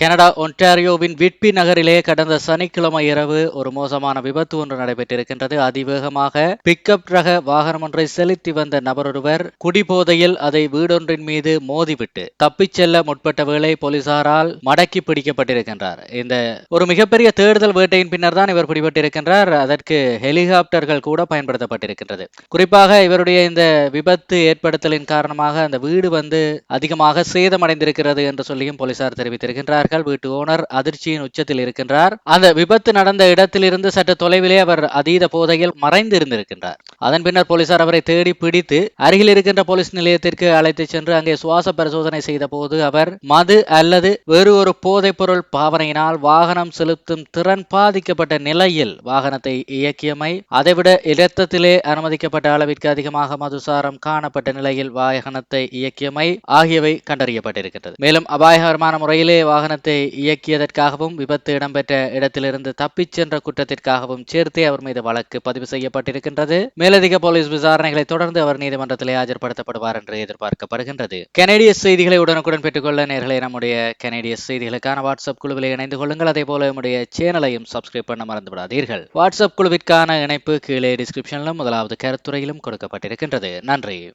Canada ஒன்டாரியோவின் Whitby நகரிலே கடந்த சனிக்கிழமை இரவு ஒரு மோசமான விபத்து ஒன்று நடைபெற்றிருக்கின்றது. அதிவேகமாக பிக்கப் ரக வாகனம் ஒன்றை செலுத்தி வந்த நபரொருவர் குடிபோதையில் அதை வீடொன்றின் மீது மோதிவிட்டு தப்பிச் செல்ல முற்பட்ட வேளை போலீசாரால் மடக்கி பிடிக்கப்பட்டிருக்கின்றார். இந்த ஒரு மிகப்பெரிய தேடுதல் வேட்டையின் பின்னர் தான் இவர் பிடிபட்டிருக்கின்றார். அதற்கு ஹெலிகாப்டர்கள் கூட பயன்படுத்தப்பட்டிருக்கின்றது. குறிப்பாக இவருடைய இந்த விபத்து ஏற்படுத்தலின் காரணமாக அந்த வீடு வந்து அதிகமாக சேதமடைந்திருக்கிறது என்று சொல்லியும் போலீசார் தெரிவித்திருக்கின்றார் தெரிவித்திருக்கின்றார்கள் வீட்டு ஓனர் அதிர்ச்சியின் உச்சத்தில் இருக்கின்றார். அந்த விபத்து நடந்த இடத்திலிருந்து சற்று தொலைவிலே அவர் அதீத போதையில் மறைந்து இருந்திருக்கின்றார் அதன் பின்னர் போலீசார் அவரை தேடி பிடித்து அருகில் இருக்கின்ற போலீஸ் நிலையத்திற்கு அழைத்து சென்று அங்கே சுவாச பரிசோதனை செய்த போது அவர் மது அல்லது வேறு ஒரு போதைப்பொருள் பாவனையினால் வாகனம் செலுத்தும் திறன் பாதிக்கப்பட்ட நிலையில் வாகனத்தை இயக்கியமை அதைவிட இரத்தத்திலே அனுமதிக்கப்பட்ட அளவிற்கு அதிகமாக மதுசாரம் காணப்பட்ட நிலையில் வாகனத்தை இயக்கியமை ஆகியவை கண்டறியப்பட்டிருக்கின்றது. மேலும் அபாயகரமான முறையிலே வாகன வாகனத்தை இயக்கியதற்காகவும் விபத்து இடம்பெற்ற இடத்திலிருந்து தப்பிச் சென்ற குற்றத்திற்காகவும் சேர்த்தே அவர் மீது வழக்கு பதிவு செய்யப்பட்டிருக்கின்றது. மேலதிக போலீஸ் விசாரணைகளை தொடர்ந்து அவர் நீதிமன்றத்திலே ஆஜர்படுத்தப்படுவார் என்று எதிர்பார்க்கப்படுகின்றது. கனேடிய செய்திகளை உடனுக்குடன் பெற்றுக்கொள்ள நேர்களை நம்முடைய கனேடிய செய்திகளுக்கான வாட்ஸ்அப் குழுவில் இணைந்து கொள்ளுங்கள். அதே போல நம்முடைய சேனலையும் சப்ஸ்கிரைப் பண்ண மறந்து விடாதீர்கள் வாட்ஸ்அப் குழுவிற்கான இணைப்பு கீழே டிஸ்கிரிப்ஷனிலும் முதலாவது கருத்துறையிலும் கொடுக்கப்பட்டிருக்கின்றது. நன்றி.